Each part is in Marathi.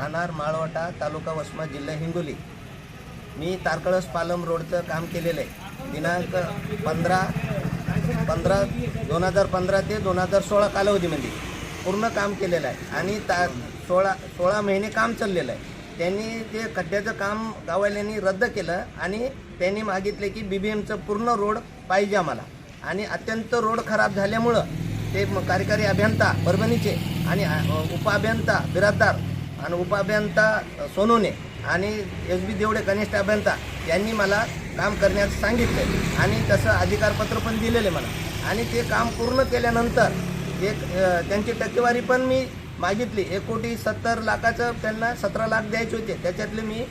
राहणार माळवटा तालुका वसमा जिल्हा हिंगोली. मी तारकळस पालम रोडचं काम केलेलं आहे. दिनांक पंधरा पंधरा दोन हजार पंधरा ते दोन हजार सोळा कालावधीमध्ये पूर्ण काम केलेलं आहे. आणि ता सोळा सोळा महिने काम चाललेलं आहे. त्यांनी ते खड्ड्याचं काम गावाल्यांनी रद्द केलं आणि त्यांनी मागितले की बी बी एमचं पूर्ण रोड पाहिजे आम्हाला. आणि अत्यंत रोड खराब झाल्यामुळं ते कार्यकारी अभियंता परभणीचे आणि उपअभियंता बिराजदार आणि उपअभियंता सोनूने आणि एस बी देवडे कनिष्ठ अभियंता यांनी मला काम करण्यास सांगितले. आणि तसं अधिकारपत्र पण दिलेले मला. आणि ते काम पूर्ण केल्यानंतर एक त्यांची टक्केवारी पण मी मागितली. एक कोटी सत्तर लाखाचं त्यांना सतरा लाख द्यायचे होते. त्याच्यातले मी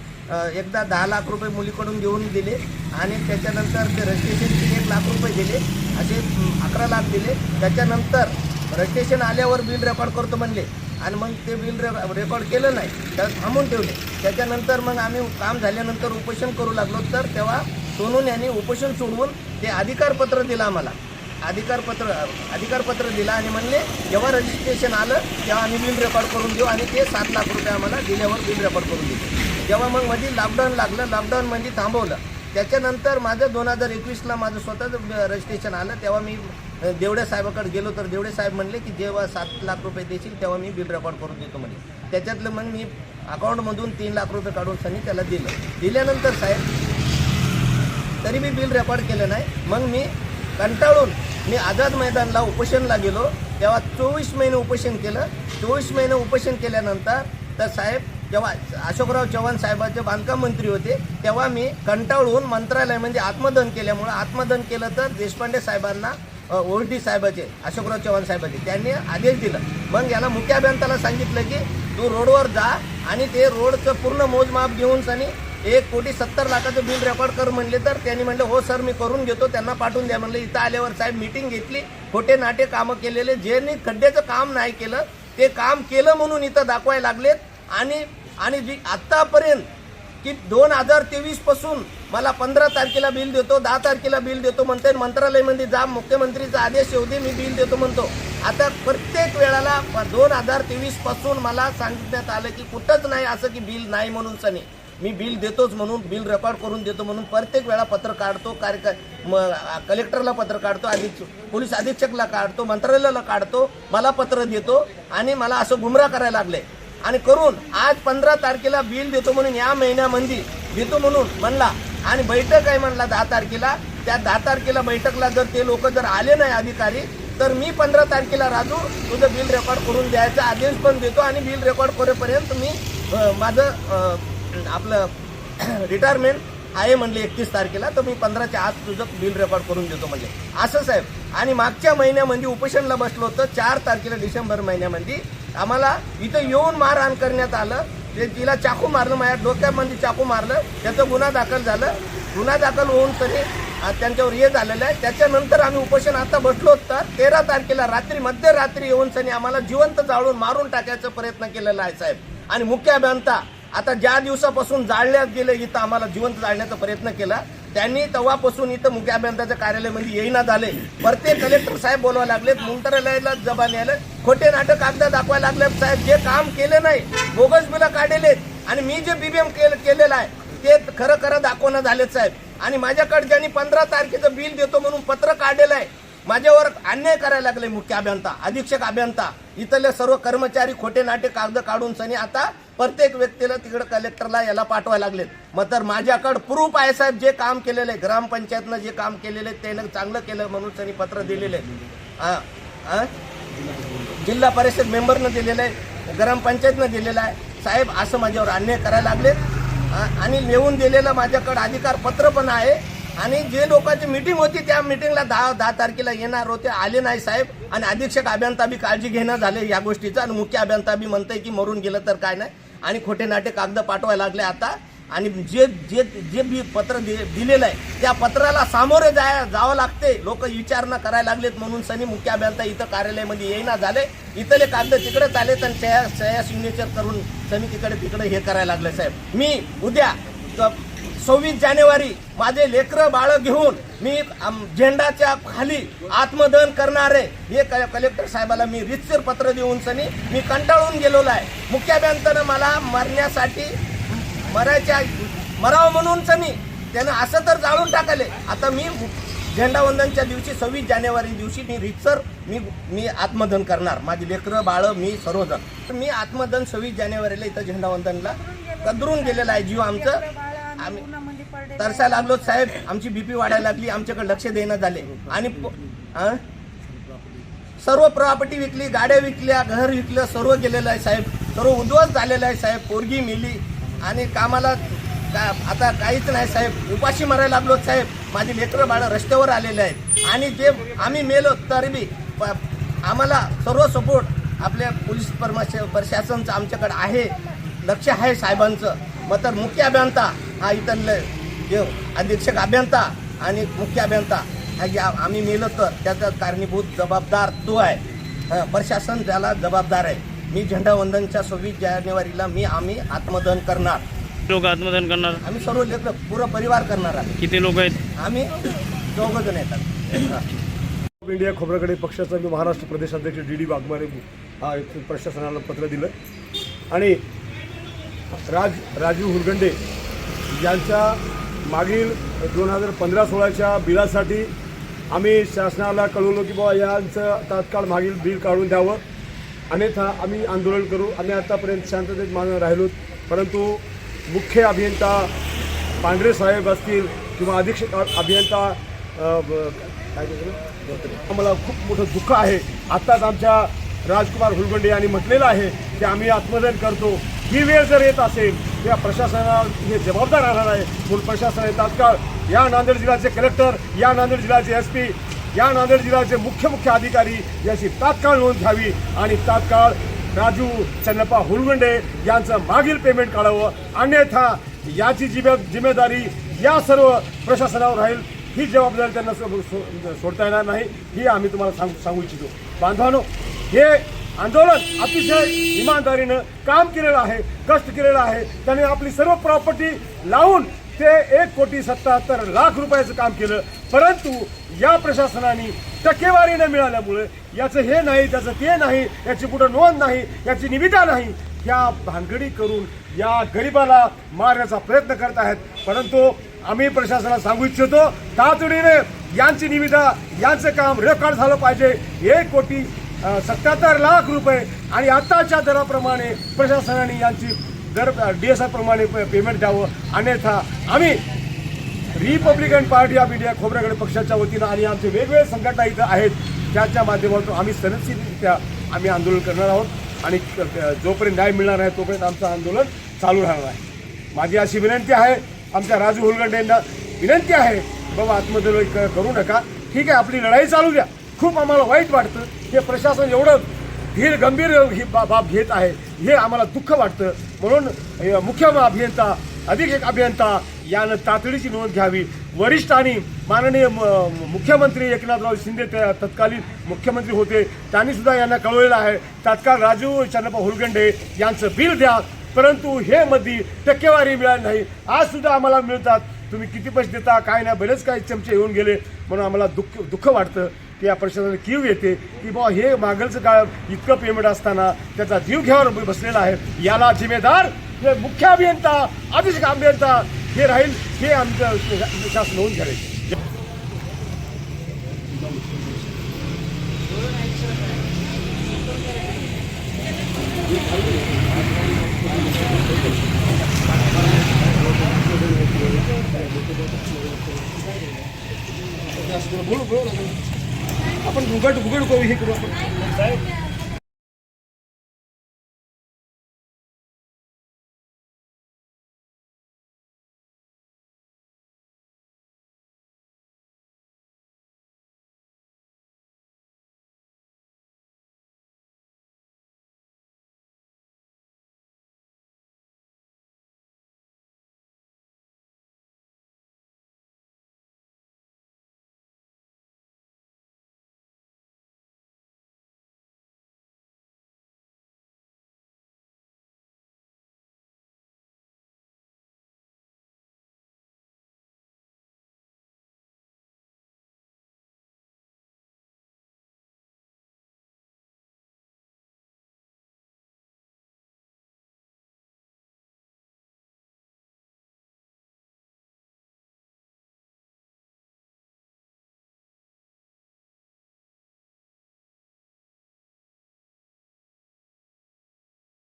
एकदा दहा लाख रुपये मुलीकडून घेऊन दिले. आणि त्याच्यानंतर ते रजिस्ट्रेशनचे एक लाख रुपये दिले. असे अकरा लाख दिले. त्याच्यानंतर रजिस्ट्रेशन आल्यावर बिल रेकॉर्ड करतो म्हणले. आणि मग ते बिल रे रेकॉर्ड केलं नाही. तर थांबून ठेवले. त्याच्यानंतर मग आम्ही काम झाल्यानंतर उपोषण करू लागलो. तर तेव्हा सोनून यांनी उपोषण सोडवून ते अधिकारपत्र दिलं आम्हाला. अधिकारपत्र अधिकारपत्र दिलं आणि म्हणले जेव्हा रजिस्ट्रेशन आलं तेव्हा आम्ही बिल रेकॉर्ड करून देऊ आणि ते सात लाख रुपये आम्हाला दिल्यावर बिल रेकॉर्ड करून देऊ. जेव्हा मग मध्ये लॉकडाऊन लागलं लॉकडाऊनमध्ये थांबवलं. त्याच्यानंतर माझं दोन हजार एकवीसला माझं स्वतःचं रजिस्ट्रेशन आलं. तेव्हा मी अ, देवडे साहेबाकडे गेलो तर देवडे साहेब म्हणले की जेव्हा सात लाख रुपये देशील तेव्हा मी बिल रेकॉर्ड करून देतो म्हणे. त्याच्यातलं मग मी अकाउंटमधून तीन लाख रुपये काढून सनी त्याला दिलं. दिल्यानंतर साहेब तरी मी बिल रेकॉर्ड केलं नाही. मग मी कंटाळून मी आझाद मैदानला उपोषणला गेलो. तेव्हा चोवीस महिने उपोषण केलं. चोवीस महिने उपोषण केल्यानंतर तर साहेब जेव्हा अशोकराव चव्हाण साहेबाचे बांधकाम मंत्री होते तेव्हा मी कंटाळून मंत्रालय म्हणजे आत्मदन केल्यामुळं आत्मदन केलं तर देशपांडे साहेबांना ओरडी साहेबाचे अशोकराव चव्हाण साहेबाचे त्यांनी आदेश दिला. मग याला मुख्य अभियंताला सांगितलं की तू रोडवर जा आणि ते रोडचं पूर्ण मोजमाप घेऊन सनी एक कोटी सत्तर लाखाचं बिल रेकॉर्ड कर म्हणले तर त्यांनी म्हणलं हो सर मी करून घेतो त्यांना पाठवून द्या. म्हणलं इथं आल्यावर साहेब मिटिंग घेतली खोटे नाटे कामं केलेले ज्यांनी खड्ड्याचं काम नाही केलं ते काम केलं म्हणून इथं दाखवायला लागलेत आणि आणि जी आत्तापर्यंत की दोन हजार तेवीसपासून मला पंधरा तारखेला बिल देतो दहा तारखेला बिल देतो म्हणते मंत्रालयामध्ये जा मुख्यमंत्रीचा आदेश येऊ दे मी बिल देतो म्हणतो. आता प्रत्येक वेळाला दोन हजार तेवीसपासून मला सांगण्यात आलं की कुठंच नाही असं की बिल नाही म्हणून सनी. मी बिल देतोच म्हणून बिल रेकॉर्ड करून देतो म्हणून प्रत्येक वेळा पत्र काढतो कार्य कलेक्टरला पत्र काढतो अधीक्षक पोलीस अधीक्षकला काढतो मंत्रालयाला काढतो मला पत्र देतो आणि मला असं गुमराह करायला लागले. आणि करून आज पंधरा तारखेला बिल देतो म्हणून या महिन्यामध्ये देतो म्हणून म्हणला. आणि बैठक आहे म्हणला दहा तारखेला. त्या दहा तारखेला बैठकला जर ते लोक जर आले नाही अधिकारी तर मी पंधरा तारखेला राजू तुझं बिल रेकॉर्ड करून द्यायचा आदेश पण देतो आणि बिल रेकॉर्ड करेपर्यंत मी माझं आपलं रिटायरमेंट आहे म्हणले एकतीस तारखेला तर मी पंधराच्या आत तुझं बिल रेकॉर्ड करून देतो म्हणजे असं साहेब. आणि मागच्या महिन्यामध्ये उपोषणला बसलो होतं चार तारखेला डिसेंबर महिन्यामध्ये आम्हाला इथं येऊन मारहाण करण्यात आलं. ते तिला चाकू मारलं माझ्या डोक्यामध्ये चाकू मारलं. त्याचं गुन्हा दाखल झालं. गुन्हा दाखल होऊन तरी त्यांच्यावर हे झालेलं आहे. त्याच्यानंतर आम्ही उपोषण आता बसलो तर तेरा तारखेला रात्री मध्यरात्री येऊन सनी आम्हाला जिवंत जाळून मारून टाकायचा प्रयत्न केलेला आहे साहेब. आणि मुख्य अभियंता आता ज्या दिवसापासून जाळण्यात गेलं इथं आम्हाला जिवंत जाळण्याचा प्रयत्न केला. त्यांनी तेव्हापासून इथं मुख्य कार्यालयामध्ये येईना झाले. प्रत्येक कलेक्टर साहेब बोलवायला लागलेत मंत्रालयाला जबान यायला. खोटे नाटक कागद दाखवायला लागले साहेब जे काम केले नाही बोगस बिलं काढलेत. आणि मी जे बीबीएम केलेलं आहे ते खरं खरं दाखवणं झालेत साहेब. आणि माझ्याकडे ज्यांनी पंधरा तारखेचं बिल देतो म्हणून पत्र काढलेलं आहे माझ्यावर अन्याय करायला लागले मुख्य अभियंता अधीक्षक अभियंता. इथले सर्व कर्मचारी खोटे नाटे कागद काढून सनी आता प्रत्येक व्यक्तीला तिकडे कलेक्टरला याला पाठवायला लागले मग तर माझ्याकडे प्रूफ आहे साहेब जे काम केलेलं आहे. ग्रामपंचायतनं जे काम केलेलं आहे त्यानं चांगलं केलं म्हणून त्यांनी पत्र दिलेलं आहे हां जिल्हा परिषद मेंबरनं दिलेलं आहे ग्रामपंचायतनं दिलेलं आहे. साहेब असं माझ्यावर अन्याय करायला लागलेत. आणि लिहून दिलेलं माझ्याकडे अधिकार पत्र पण आहे. आणि जे लोकांची मीटिंग होती त्या मीटिंगला दहा दहा तारखेला येणार होते आले नाही साहेब. आणि अधीक्षक अभियंता बी काळजी घेणं झाले या गोष्टीचं. आणि मुख्य अभियंता बी म्हणतंय की मरून गेलं तर काय नाही. आणि खोटे नाटे कागद पाठवायला लागले आता. आणि जे जे जे बी पत्र दि- दिलेलं आहे त्या पत्राला सामोरे जाय जावं लागते. लोक विचारणा करायला लागलेत म्हणून सनी मुख्य अभियंता इथं कार्यालयामध्ये येईना झाले. इथले कागद तिकडेच आलेत आणि सह्या सह्या सिग्नेचर करून सनी तिकडे तिकडे हे करायला लागले साहेब. मी उद्या सव्वीस जानेवारी माझे लेकरं बाळं घेऊन मी झेंडाच्या खाली आत्मदहन करणार. आहे हे कलेक्टर साहेबाला मी रितसर पत्र देऊन सनी मी कंटाळून गेलेलो आहे. मुख्याभियंतानं मला मरण्यासाठी मरायच्या मरावं म्हणून सनी त्यानं असं तर जाळून टाकले. आता मी झेंडावंदनच्या दिवशी सव्वीस जानेवारी दिवशी मी रितसर मी मी आत्मदहन करणार. माझी लेकरं बाळं मी सर्वजण. तर मी आत्मदहन सव्वीस जानेवारीला इथं झेंडावंदनला कदरून गेलेला आहे. जीव आमचं आम्ही तरसायला लागलो साहेब आमची बीपी वाढायला लागली आमच्याकडे लक्ष देणं झाले. आणि? सर्व प्रॉपर्टी विकली गाड्या विकल्या घर विकलं सर्व गेलेलं आहे साहेब. सर्व उद्ध्वस्त झालेलं आहे साहेब पोरगी मिली आणि कामाला का आता काहीच नाही साहेब. उपाशी मारायला लागलो साहेब. माझी लेकरं बाळं रस्त्यावर आलेले आहेत. आणि जे आम्ही मेलो तरी बी आम्हाला सर्व सपोर्ट आपल्या पोलीस परमाश प्रशासनचं आमच्याकडे आहे. लक्ष आहे साहेबांचं. मग तर मुख्य अभियंता हा इथलं जे अधीक्षक अभियंता आणि मुख्य अभियंता हा आम्ही मेलो तर त्याचा कारणीभूत जबाबदार तो आहे. हं, प्रशासन त्याला जबाबदार आहे. मी झेंडावंदनच्या सव्वीस जानेवारीला मी आम्ही आत्मदहन करणार. लोक आत्मदान करणार? आम्ही सर्व लेकर पुरा परिवार करणार आहे किती लोक आहेत? आम्ही दोघं जण येतात. हं. इंडिया खोबराकडे पक्षाचा मी महाराष्ट्र प्रदेशाध्यक्ष डी डी वाघमारे हा प्रशासनाला पत्र दिलं. आणि राज राजीव हुरगंडे यांच्या मागील दोन हजार पंधरा सोळाच्या बिलासाठी आम्ही शासनाला कळवलो की बाबा यांचं तात्काळ मागील बिल काढून द्यावं. अन्यथा आम्ही आंदोलन करू. आम्ही आतापर्यंत शांततेत मान राहिलो. परंतु मुख्य अभियंता पांढरे साहेब असतील किंवा अधीक्षक अभियंता अ, काय आम्हाला खूप मोठं दुःख आहे. आत्ताच आमच्या राजकुमार हुलगंडे यांनी म्हटलेलं आहे की आम्ही आत्मदान करतो. ही वेळ जर येत असेल या प्रशासनाला हे जबाबदार राहणार आहे. म्हणून प्रशासनाने तात्काळ या नांदेड जिल्ह्याचे कलेक्टर या नांदेड जिल्ह्याचे एस पी या नांदेड जिल्ह्याचे मुख्य मुख्य अधिकारी याची तात्काळ नोंद घ्यावी आणि तात्काळ राजू चन्नप्पा हुलगंडे यांचं मागील पेमेंट काढावं. अन्यथा याची जिमे जिम्मेदारी या सर्व प्रशासनावर राहील. ही जबाबदारी त्यांना सो- सो- सोडता येणार नाही. ही आम्ही तुम्हाला सांगू सांगू इच्छितो. बांधवानो हे आंदोलन अतिशय इमानदारीनं काम केलेलं आहे कष्ट केलेलं आहे. त्याने आपली सर्व प्रॉपर्टी लावून ते एक कोटी सत्याहत्तर लाख रुपयाचं काम केलं. परंतु या प्रशासनाने टक्केवारी न मिळाल्यामुळे याचं हे नाही त्याचं ते नाही याची कुठं नोंद नाही याची निविदा नाही या भानगडी करून या गरिबाला मारण्याचा प्रयत्न करत आहेत. परंतु आम्ही प्रशासनाला सांगू इच्छितो तातडीने यांची निविदा यांचं काम रेकॉर्ड झालं पाहिजे. एक कोटी सत्याहत्तर लाख रुपये आणि आत्ताच्या दराप्रमाणे प्रशासनाने यांची दर डी एस आर प्रमाणे पेमेंट द्यावं. अन्यथा आम्ही Republican Party of India Khobragade पक्षाच्या वतीनं आणि आमचे वेगवेगळे संघटना इथं आहेत त्याच्या माध्यमातून आम्ही सनदशीरित्या आम्ही आंदोलन करणार आहोत. आणि जोपर्यंत न्याय मिळणार आहे तोपर्यंत आमचं आंदोलन चालू राहणार आहे. माझी अशी विनंती आहे आमच्या राजू होलगंडे यांना विनंती आहे बाबा आत्मदल करू नका. ठीक आहे आपली लढाई चालू द्या. खूप आम्हाला वाईट वाटतं. हे प्रशासन एवढं धीर गंभीर ही बा- बाब घेत आहे. हे आम्हाला दुःख वाटतं. म्हणून मुख्य अभियंता अधीक्षक अभियंता यानं तातडीची नोंद घ्यावी. वरिष्ठांनी माननीय म- मुख्यमंत्री एकनाथराव शिंदे त्या तत्कालीन मुख्यमंत्री होते. त्यांनी सुद्धा यांना कळवलेलं आहे. तात्काळ राजू चंद्रपा हुलगंडे यांचं बिल द्या. परंतु हे मध्ये टक्केवारी मिळाली नाही. आज सुद्धा आम्हाला मिळतात. तुम्ही किती पैसे देता काय नाही बरेच काही चमचे येऊन गेले. म्हणून आम्हाला दुःख दुःख वाटतं. की या प्रशासनाने कीव येते की बाबा हे मागलचं काळ इतकं पेमेंट असताना त्याचा जीव घ्यावर बसलेला आहे. याला जिम्मेदार हे मुख्य अभियंता अधीक्षक अभियंता हे राहील हे आमचं शासन होऊन घ्यावे आपण घुगट घुगट करू हे करू आपण.